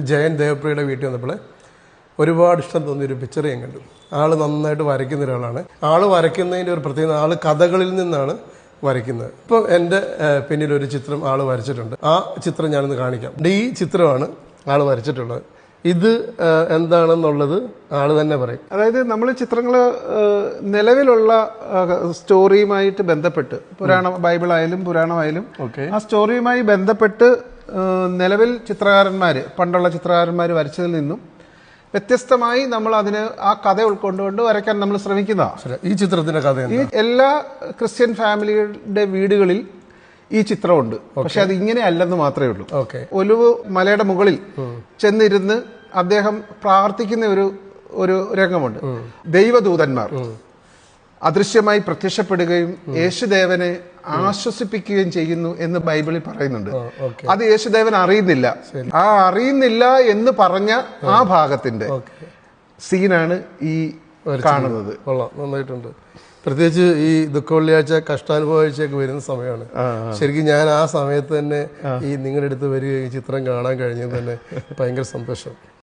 ജയൻ ദേവപ്രിയയുടെ വീട്ടിൽ വന്നപ്പോൾ ഒരുപാട് ഇഷ്ടം തോന്നിയ ഒരു പിക്ചർ ഞാൻ കണ്ടു. ആൾ നന്നായിട്ട് വരയ്ക്കുന്ന ഒരാളാണ്. ആൾ വരയ്ക്കുന്നതിന്റെ ഒരു പ്രത്യേകത ആൾ കഥകളിൽ നിന്നാണ് വരയ്ക്കുന്നത്. ഇപ്പം എന്റെ പിന്നിൽ ഒരു ചിത്രം ആൾ വരച്ചിട്ടുണ്ട്. ആ ചിത്രം ഞാനൊന്ന് കാണിക്കാം. ഈ ചിത്രമാണ് ആൾ വരച്ചിട്ടുള്ളത്. ഇത് എന്താണെന്നുള്ളത് ആൾ തന്നെ പറയും. അതായത് നമ്മൾ ചിത്രങ്ങൾ നിലവിലുള്ള സ്റ്റോറിയുമായിട്ട് ബന്ധപ്പെട്ട് പുരാണ ബൈബിളായാലും പുരാണമായാലും ആ സ്റ്റോറിയുമായി ബന്ധപ്പെട്ട് നിലവിൽ ചിത്രകാരന്മാർ പണ്ടുള്ള ചിത്രകാരന്മാർ വരച്ചതിൽ നിന്നും വ്യത്യസ്തമായി നമ്മൾ അതിന് ആ കഥ ഉൾക്കൊണ്ടുകൊണ്ട് വരയ്ക്കാൻ നമ്മൾ ശ്രമിക്കുന്നതാണ്. ഈ ചിത്രത്തിന്റെ കഥ ഈ എല്ലാ ക്രിസ്ത്യൻ ഫാമിലിയുടെ വീടുകളിൽ ഈ ചിത്രമുണ്ട്. പക്ഷെ അത് ഇങ്ങനെ അല്ലെന്ന് മാത്രമേ ഉള്ളൂ. ഓക്കെ. ഒലുവ് മലയുടെ മുകളിൽ ചെന്നിരുന്ന് അദ്ദേഹം പ്രാർത്ഥിക്കുന്ന ഒരു ഒരു രംഗമുണ്ട്. ദൈവദൂതന്മാർ അദൃശ്യമായി പ്രത്യക്ഷപ്പെടുകയും യേശുദേവനെ ആശ്വസിപ്പിക്കുകയും ചെയ്യുന്നു എന്ന് ബൈബിളിൽ പറയുന്നുണ്ട്. അത് യേശുദേവൻ അറിയുന്നില്ല. ആ അറിയുന്നില്ല എന്ന് പറഞ്ഞ ആ. ഭാഗത്തിന്റെ സീനാണ് ഈ കാണുന്നത്. കൊള്ളാം നന്നായിട്ടുണ്ട്. പ്രത്യേകിച്ച് ഈ ദുഃഖവെള്ളിയാഴ്ച കഷ്ടാനുഭവ ആഴ്ചയൊക്കെ വരുന്ന സമയമാണ്. ശരിക്കും ഞാൻ ആ സമയത്ത് തന്നെ ഈ നിങ്ങളുടെ അടുത്ത് വരികയും ഈ ചിത്രം കാണാൻ കഴിഞ്ഞത് തന്നെ ഭയങ്കര സന്തോഷം.